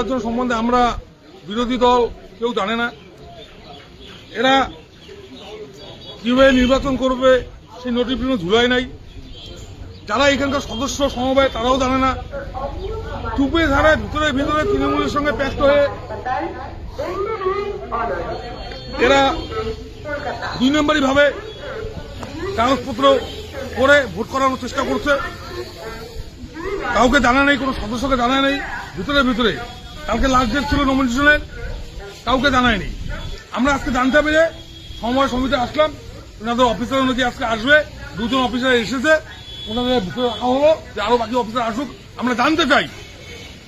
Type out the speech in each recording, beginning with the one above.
নির্বাচন সম্বন্ধে আমরা বিরোধী দল কেউ জানে না। এরা কীভাবে নির্বাচন করবে, সেই নোটিফিকেশন ঝুলাই নাই। যারা এখানকার সদস্য সমবায়, তারাও জানে না। টুপে ধারায় ভিতরে ভিতরে তৃণমূলের সঙ্গে প্যাক্ট হয়ে এরা দুই নম্বরই ভাবে কাগজপত্র করে ভোট করানোর চেষ্টা করছে। কাউকে জানা নেই, কোনো সদস্যকে জানা নেই, ভিতরে ভিতরে। কালকে লাস্ট ডেট ছিল নমিনেশনের কাউকে জানায়নি। আমরা আজকে জানতে পেরে সময় সমিতি আসলাম, ওনাদের অফিসার নাকি আজকে আসবে, দুজন অফিসার এসেছে, ওনাদের রাখা হলো যে আরও বাকি অফিসার আসুক, আমরা জানতে চাই।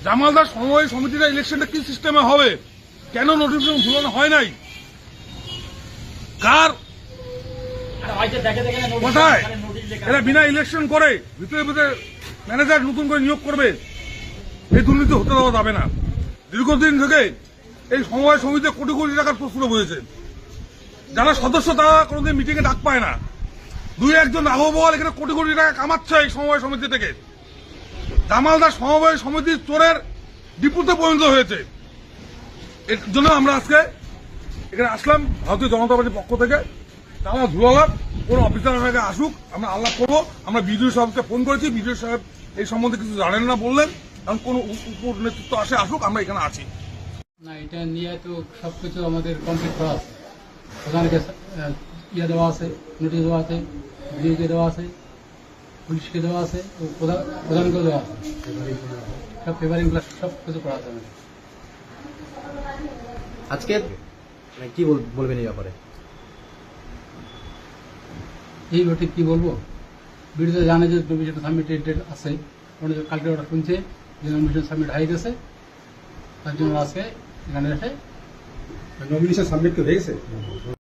জামালদার সময় সমিতিটা ইলেকশনটা কি সিস্টেমে হবে? কেন নোটিফিকেশন ঝুলানো হয় নাই? কার? কোথায়? এরা বিনা ইলেকশন করে, ভিতরে ভিতরে ম্যানেজার নতুন করে নিয়োগ করবে। এই দুর্নীতি হতে দেওয়া যাবে না। দীর্ঘদিন থেকে এই সমবায় সমিতিতে কোটি কোটি টাকার প্রশ্ন বলেছে যারা সদস্য, তারা কোনোদিন মিটিং এ ডাক পায় না। দুই একজন রাঘবল এখানে কোটি কোটি টাকা কামাচ্ছে এই সমবায় সমিতি থেকে। জামালদার সমবায় সমিতির চোরের ডিপুতে পরিণত হয়েছে। এর জন্য আমরা আজকে এখানে আসলাম, ভারতীয় জনতা পার্টির পক্ষ থেকে। তারা ধুলালাম কোন অফিসার আগে আসুক, আমরা আল্লাহ করব। আমরা বিডিও সাহেবকে ফোন করেছি। বিডিও সাহেব এই সম্বন্ধে কিছু জানেন না বললেন। কারণ কোন উপর নেতৃত্ব আসে আসুক আমরা এখানে আছি। না এটা নিয়ে তো সব কিছু আমাদের কমপ্লিট করা আছে। প্রধানকে ইয়ে দেওয়া আছে নোটিশ দেওয়া আছে বিডিওকে দেওয়া আছে পুলিশকে দেওয়া আছে ও প্রধানকেও দেওয়া আছে। সব ফেভারিং প্লাস সব কিছু করা আছে আজকে মানে কি বলবেন এই ব্যাপারে? এই ওটি কি বলব? বিডিও জানে যে ডেট আছে। কালকে ওটা শুনছে নমিনেশন সাবমিট হয়ে গেছে তার জন্য আজকে এখানে এসে নমিনেশন সাবমিট হয়ে গেছে।